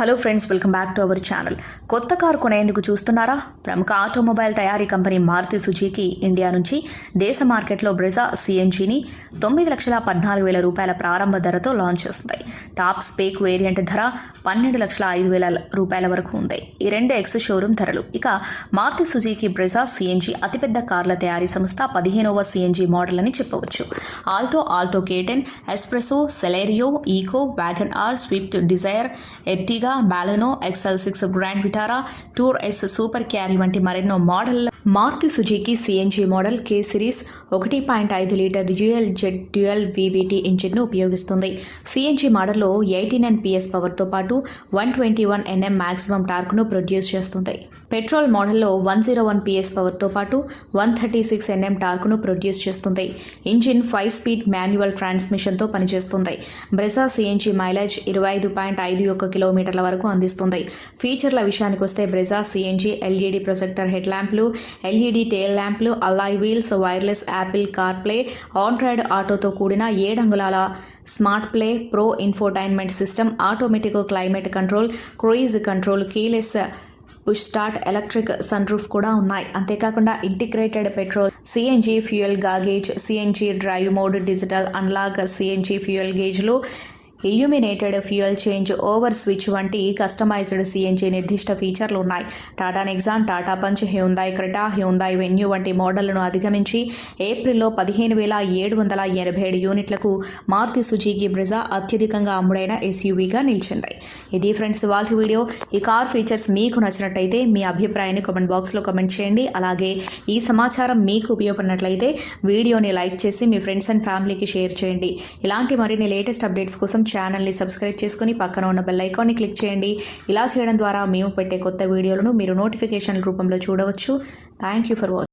Hello friends welcome back to our channel. కొత్త car కొనేందుకు చూస్తున్నారా? ప్రముఖ ఆటోమొబైల్ తయారీ కంపెనీ మారుతి సుజుకి ఇండియా నుంచి దేశ మార్కెట్లో బ్రెజా సిఎన్జిని తొమ్మిది లక్షల పద్నాలుగు వేల రూపాయల ప్రారంభ ధరతో లాంచ్ చేస్తుంది టాప్ స్పేక్ వేరియంట్ ధర పన్నెండు లక్షల ఐదు వేల రూపాయల వరకు ఉంది. ఈ రెండు ఎక్స్ షోరూమ్ ధరలు. ఇక మారుతి సుజుకి బ్రెజా సిఎన్జి అతిపెద్ద కార్ల తయారీ సంస్థ పదిహేనవ సిఎన్జి మోడల్ అని చెప్పవచ్చు. Alto Alto K ten S presso Celerio Eeco Wagon R Swift Dzire Ertiga Baleno XL six grand Vitara Tour S super Carry వంటి మరెన్నో model Maruti Suzuki CNG model K series ఒకటి point ఐదు litre dual jet dual VVT ఇంజిన్ను ఉపయోగిస్తుంది. CNG మోడల్లో eighty nine PS పవర్తో పాటు one twenty one NM maximum టార్క్ను produce చేస్తుంది. Petrol మోడల్లో వన్ జీరో వన్ పిఎస్ పవర్తో పాటు one thirty six NM టార్క్ను produce చేస్తుంది. ఇంజిన్ ఫైవ్ స్పీడ్ మాన్యువల్ ట్రాన్స్మిషన్తో పనిచేస్తుంది. బ్రెజా సిఎన్జి మైలేజ్ ఇరవై ఐదు పాయింట్ ఐదు ఒక్క కిలోమీటర్ల వరకు అందిస్తుంది. ఫీచర్ల విషయానికి వస్తే Brezza CNG LED projector head ల్యాంప్లు LED tail ల్యాంప్లు alloy wheels wireless Apple car play Android ఆటోతో కూడిన ఏడంగుళాల smart play pro infotainment system automatic climate control cruise control keyless push start electric sun roof కూడా ఉన్నాయి. అంతేకాకుండా integrated petrol CNG fuel gauge CNG drive mode digital analog CNG fuel గేజ్లు illuminated fuel change over switch వంటి customized CNG నిర్దిష్ట ఫీచర్లు ఉన్నాయి. Tata Nexon Tata Punch Hyundai Creta Hyundai Venue వంటి మోడళ్ళను అధిగమించి ఏప్రిల్లో పదిహేను వేల ఏడు వందల ఎనభై ఏడు యూనిట్లకు మారుతి సుజుకి బ్రిజా అత్యధికంగా అమ్ముడైన ఎస్యూవీగా నిలిచింది. ఇది ఫ్రెండ్స్ వాళ్ళ వీడియో. ఈ కార్ ఫీచర్స్ మీకు నచ్చినట్టయితే మీ అభిప్రాయాన్ని కామెంట్ బాక్స్లో కామెంట్ చేయండి. అలాగే ఈ సమాచారం మీకు ఉపయోగపడినట్లయితే వీడియోని లైక్ చేసి మీ ఫ్రెండ్స్ అండ్ ఫ్యామిలీకి షేర్ చేయండి. ఇలాంటి మరిన్ని లేటెస్ట్ అప్డేట్స్ కోసం ఛానల్ని సబ్స్క్రైబ్ చేసుకుని పక్కన ఉన్న బెల్ ఐకాన్ని క్లిక్ చేయండి. ఇలా చేయడం ద్వారా మేము పెట్టే కొత్త వీడియోలను మీరు నోటిఫికేషన్ రూపంలో చూడవచ్చు. Thank you for watching